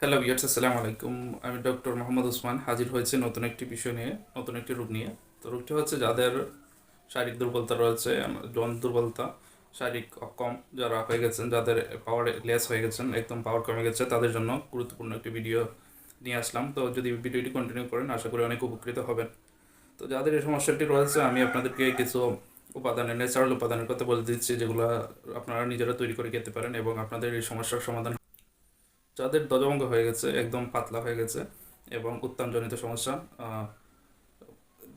Hello viewers আসসালামু আলাইকুম আমি ডক্টর মোহাম্মদ ওসমান হাজির হয়েছে নতুন একটি বিষয় নিয়ে, নতুন একটি রোগ নিয়ে। তো রোগটি হচ্ছে যাদের শারীরিক দুর্বলতা রয়েছে জন দুর্বলতা, শারীরিক অক্ষম যারা হয়ে গেছেন, যাদের পাওয়ার লেস হয়ে গেছেন, একদম পাওয়ার কমে গেছে, তাদের জন্য গুরুত্বপূর্ণ একটি ভিডিও নিয়ে আসলাম। তো যদি ভিডিওটি কন্টিনিউ করেন, আশা করি অনেক উপকৃত হবেন। তো যাদের এই সমস্যাটি রয়েছে, আমি আপনাদেরকে কিছু উপাদানের ন্যাচারাল উপাদানের কথা বলে দিচ্ছি, যেগুলো আপনারা নিজেরা তৈরি করে খেতে পারেন এবং আপনাদের এই সমস্যার সমাধান যাদের ধ্বজভঙ্গ হয়ে গেছে, একদম পাতলা হয়ে গেছে এবং উত্তানজনিত সমস্যা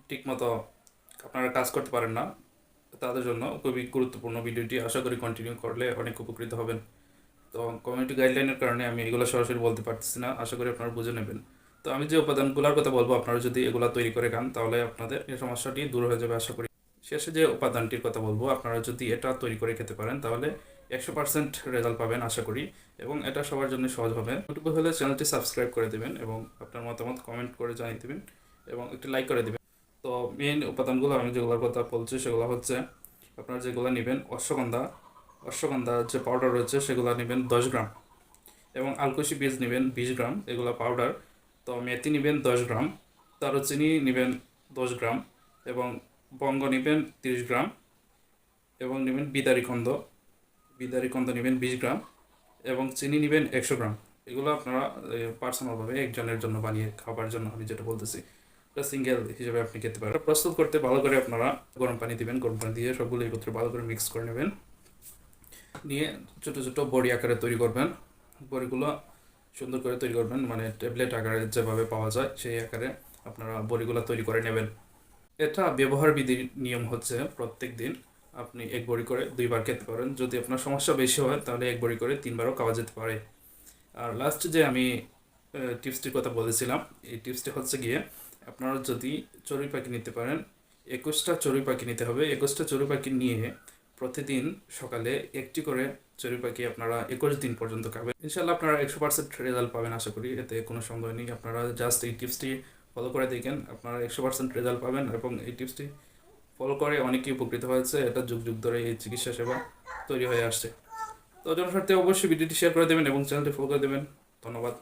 ঠিকমতো আপনারা কাজ করতে পারেন না, তাদের জন্য খুবই গুরুত্বপূর্ণ ভিডিওটি। আশা করি কন্টিনিউ করলে অনেক উপকৃত হবেন। তো কমিউনিটি গাইডলাইনের কারণে আমি এগুলো সরাসরি বলতে পারতেছি না, আশা করি আপনারা বুঝে নেবেন। তো আমি যে উপাদানগুলোর কথা বলব, আপনারা যদি এগুলো তৈরি করে খান, তাহলে আপনাদের এই সমস্যাটি দূর হয়ে যাবে, আশা করি। শেষে যে উপাদানটির কথা বলব, আপনারা যদি এটা তৈরি করে খেতে পারেন, তাহলে একশো পার্সেন্ট রেজাল্ট পাবেন, আশা করি। এবং এটা সবার জন্য সহজ হবে। ইউটিউবে হলে চ্যানেলটি সাবস্ক্রাইব করে দেবেন এবং আপনার মতামত কমেন্ট করে জানিয়ে দেবেন এবং একটি লাইক করে দেবেন। তো মেইন উপাদানগুলো আমি যেগুলোর কথা বলছি, সেগুলো হচ্ছে আপনারা যেগুলো নেবেন, অশ্বগন্ধা অশ্বগন্ধা যে পাউডার রয়েছে, সেগুলো নেবেন দশ গ্রাম। এবং আলকুশি বীজ নেবেন বিশ গ্রাম, এগুলো পাউডার তো মেথি নেবেন দশ গ্রাম, দারুচিনি নেবেন দশ গ্রাম এবং বঙ্গ নেবেন তিরিশ গ্রাম এবং নেবেন বিদারি খন্দ বিদারি কন্দ নেবেন বিশ গ্রাম এবং চিনি নেবেন একশো গ্রাম। এগুলো আপনারা পার্সোনালভাবে একজনের জন্য বানিয়ে খাবার জন্য, আমি যেটা বলতেছি, এটা সিঙ্গেল হিসেবে আপনি খেতে পারেন। প্রস্তুত করতে ভালো করে আপনারা গরম পানি দিবেন, গরম পানি দিয়ে সবগুলো একত্রে ভালো করে মিক্স করে নেবেন। নিয়ে ছোটো ছোটো বড়ি আকারে তৈরি করবেন। বড়িগুলো সুন্দর করে তৈরি করবেন মানে ট্যাবলেট আকারে যেভাবে পাওয়া যায়, সেই আকারে আপনারা বড়িগুলো তৈরি করে নেবেন। এটা ব্যবহার বিধির নিয়ম হচ্ছে প্রত্যেক দিন আপনি এক বড়ি করে দুইবার খেতে পারেন। যদি আপনার সমস্যা বেশি হয়, তাহলে এক বড়ি করে তিনবারও খাওয়া যেতে পারে। আর লাস্ট যে আমি টিপসটির কথা বলেছিলাম, এই টিপসটি হচ্ছে গিয়ে, আপনারা যদি চড়ুই পাখি নিতে পারেন, একুশটা চড়ুই পাখি নিতে হবে। একুশটা চড়ুই পাখি নিয়ে প্রতিদিন সকালে একটি করে চড়ুই পাখি আপনারা একুশ দিন পর্যন্ত খাবেন। ইনশাল্লাহ আপনারা একশো পার্সেন্ট রেজাল্ট পাবেন, আশা করি। এতে কোনো সন্দেহ নেই। আপনারা জাস্ট এই টিপসটি ফলো করে দেখেন, আপনারা একশো পার্সেন্ট রেজাল্ট পাবেন এবং এই টিপসটি ফলো করে, অনেকেই উপকৃত হয়েছে। এটা যুগ যুগ ধরে এই চিকিৎসা সেবা তৈরি হয়ে আসছে। তো জনস্বার্থে অবশ্যই ভিডিওটি শেয়ার করে দেবেন এবং চ্যানেলটি ফলো করে দেবেন। ধন্যবাদ।